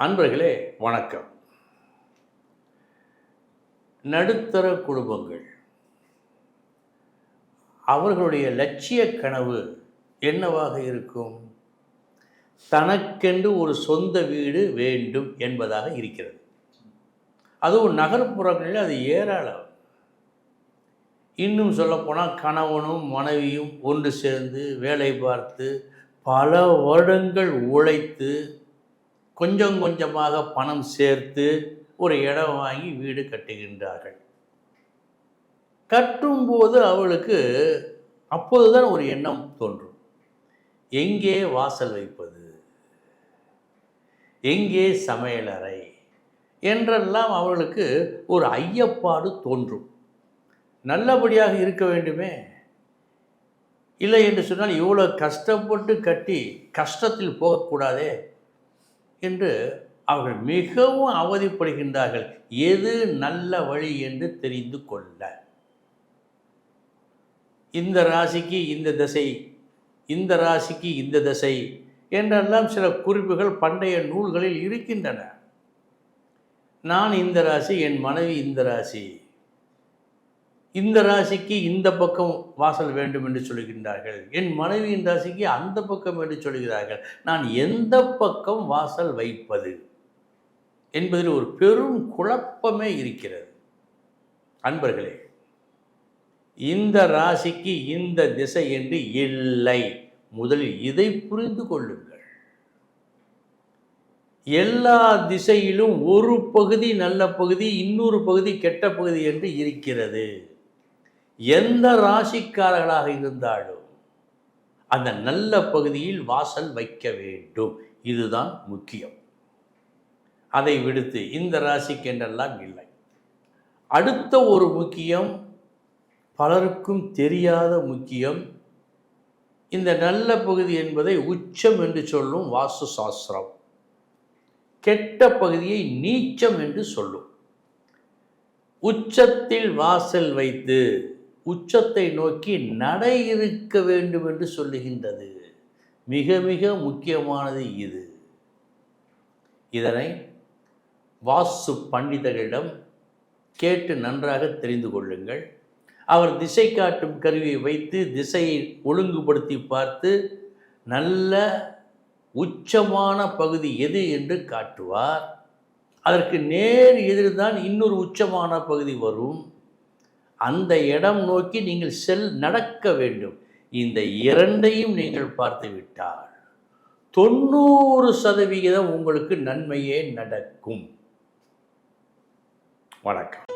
அன்பர்களே வணக்கம். நடுத்தர குடும்பங்கள். அவர்களுடைய லட்சிய கனவு என்னவாக இருக்கும்? தனக்கென்று ஒரு சொந்த வீடு வேண்டும் என்பதாக இருக்கிறது. அதுவும் நகர்ப்புறங்களில் அது ஏராளம். இன்னும் சொல்லப்போனால் கணவனும் மனைவியும் ஒன்று சேர்ந்து வேலை பார்த்து பல வருடங்கள் உழைத்து கொஞ்சம் கொஞ்சமாக பணம் சேர்த்து ஒரு இடம் வாங்கி வீடு கட்டுகின்றார்கள். கட்டும்போது அவளுக்கு அப்போதுதான் ஒரு எண்ணம் தோன்றும். எங்கே வாசல் வைப்பது? எங்கே சமையலறை என்றெல்லாம் அவளுக்கு ஒரு ஐயப்பாடு தோன்றும். நல்லபடியாக இருக்க வேண்டுமே? இல்லை என்று சொன்னால் இவ்வளோ கஷ்டப்பட்டு கட்டி கஷ்டத்தில் போகக்கூடாதே? என்று அவர்கள் மிகவும் அவதிப்படுகின்றார்கள். எது நல்ல வழி என்று தெரிந்து கொள்ள. இந்த ராசிக்கு இந்த திசை இந்த ராசிக்கு இந்த திசை என்றெல்லாம் சில குறிப்புகள் பண்டைய நூல்களில் இருக்கின்றன. நான் இந்த ராசி என் மனைவி இந்த ராசி. இந்த ராசிக்கு இந்த பக்கம் வாசல் வேண்டும் என்று சொல்கின்றார்கள் என் மனைவியின் ராசிக்கு அந்த பக்கம் என்று சொல்கிறார்கள் நான் எந்த பக்கம் வாசல் வைப்பது என்பதில் ஒரு பெரும் குழப்பமே இருக்கிறது. அன்பர்களே இந்த ராசிக்கு இந்த திசை என்று இல்லை. முதலில் இதை புரிந்து கொள்ளுங்கள். எல்லா திசையிலும் ஒரு பகுதி நல்ல பகுதி இன்னொரு பகுதி கெட்ட பகுதி என்று இருக்கிறது. எந்த ராசிக்காரர்களாக இருந்தாலும் அந்த நல்ல பகுதியில் வாசல் வைக்க வேண்டும். இதுதான் முக்கியம். அதை விடுத்து இந்த ராசிக்கு என்றெல்லாம் இல்லை. அடுத்த ஒரு முக்கியம் பலருக்கும் தெரியாத முக்கியம் இந்த நல்ல பகுதி என்பதை உச்சம் என்று சொல்லும் வாஸ்து சாஸ்திரம். கெட்ட பகுதியை நீச்சம் என்று சொல்லும். உச்சத்தில் வாசல் வைத்து உச்சத்தை நோக்கி நடை இருக்க வேண்டும் என்று சொல்லுகின்றது. மிக மிக முக்கியமானது இது. இதனை வாசு பண்டிதர்களிடம் கேட்டு நன்றாக தெரிந்து கொள்ளுங்கள். அவர் திசை காட்டும் கருவியை வைத்து திசையை ஒழுங்குபடுத்தி பார்த்து நல்ல உச்சமான பகுதி எது என்று காட்டுவார். அதற்கு நேர் எதிர்தான் இன்னொரு உச்சமான பகுதி வரும். அந்த இடம் நோக்கி நீங்கள் செல் நடக்க வேண்டும். இந்த இரண்டையும் நீங்கள் பார்த்து விட்டால் தொண்ணூறு சதவிகிதம் உங்களுக்கு நன்மையே நடக்கும். வணக்கம்.